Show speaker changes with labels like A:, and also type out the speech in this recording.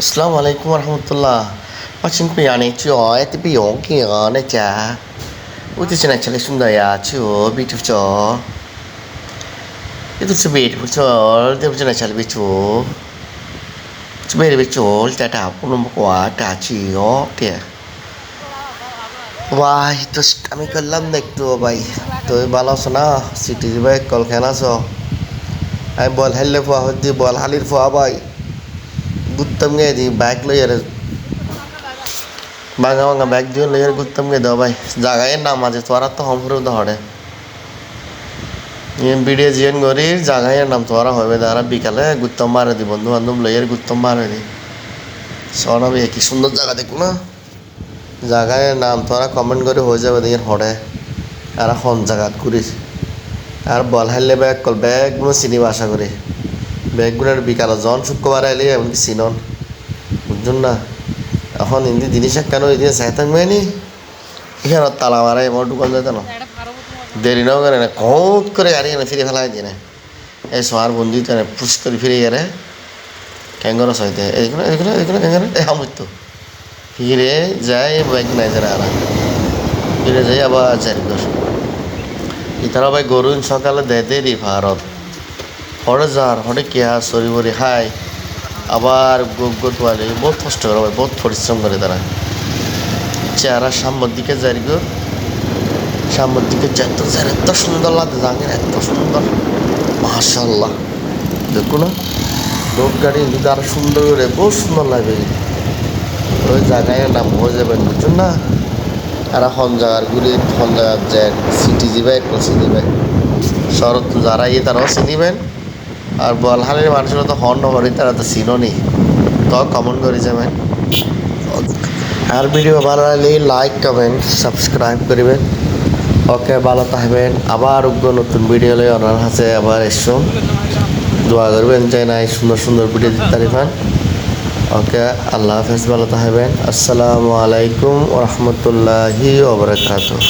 A: Assalamu alaikum warahmatullah. Macam pi ane cuy, tapi yang kia ne cha. Uti cina cale sunda ya cuy, bitu cuy. Itu sebet cuy, dia cina cale bitu. Sebet bitu, kita dah pun kuat, dah cuy, dia. ভাই তো আমি করলাম না একটু ভাই তো ভালো আছো না সিটি ভাই কল খেলা আছো আমি বল হেললে ফোয়া হচ্ছি বল হালির ফোয়া ভাই ব্যাগ লই আর ভাঙা ভাঙা ব্যাগ দিয়ে লই আর ঘুরতাম দাও ভাই। জায়গায় নাম আছে তোরা তো হম ফুরে হরে। ভিডিও জিয়ান গরির জায়গায় নাম তোরা হবে দাঁড়া বিকালে ঘুরতাম মারে দি বন্ধু বান্ধব লই আর ঘুরতাম মারে দি। সরাবি কি সুন্দর জায়গা দেখো না। জায়গায় নাম তোরা কমেন্ট করে হয়ে যাবে, দেখেন হরে। আর হন জায়গাত ঘুরিস। আর বল হারলে ব্যাগ কল ব্যাগগুলো চিনিব আশা করি। ব্যাগগুলোর বিকাল, জন শুক্রবার আইলে এমনকি চিনন বুঝছেন না। এখন ইন্দি জিনিস কেন এদিকে চাইতাম মেনি এখানে তালা মারাই আমার দোকান যেত না। দেরি নাও করে না, কত করে গাড়ি এনে ফিরে ফেলাই দিয়ে না। এই সোয়ার বন্ধু তো পুষ করে ফিরে গেলে। ক্যাঙ্গর সহিতে এইগুলো এইগুলো এইগুলো ক্যাঙ্গর? এই আমৃত্য ফিরে যায় বাইক নাই যারা আর। ফিরে যাই আবার চারি ঘর ইতারা ভাই গরুন সকালে দেতে দি ভারত। হরে যার হরে কেয়া, সরি বরি খাই আবার গোগ্য তোয়ালে বহুত কষ্ট করে বহুত পরিশ্রম করে তারা। চেহারা সামনের দিকে যাই গো। সামনের দিকে যত যার, এত সুন্দর লাগে জাঙ্গের এত সুন্দর। মাশাল্লাহ দেখুন লোক গাড়ি কিন্তু আরও সুন্দর করে, বহুত সুন্দর লাগে। ওই জায়গায় নাম হয়ে যাবেন বুঝছেন না? আর হন জায়গার ঘুরে হন জায়গার যায় সিটি যাবে, একটু চিনিবেন শরৎ যারা ইয়ে তারাও চিনিবেন আর বলহালের মানুষের তো হন হরি তারা তো চিননি তো কমেন্ট করে যাবেন। আর ভিডিও ভালো লাগলে লাইক কমেন্ট সাবস্ক্রাইব করবেন। ওকে, ভালো থাকবেন। আবার উগ্র নতুন ভিডিও লই ওনার হাতে আবার এসো দোয়া করবেন যে না এই সুন্দর সুন্দর ভিডিও দিতে পারিবেন ওকে, আল্লাহ হাফেজ, ভালো থাকবেন। আসসালামু আলাইকুম ওরহমতুল্লাহি ওবরাকাতুহ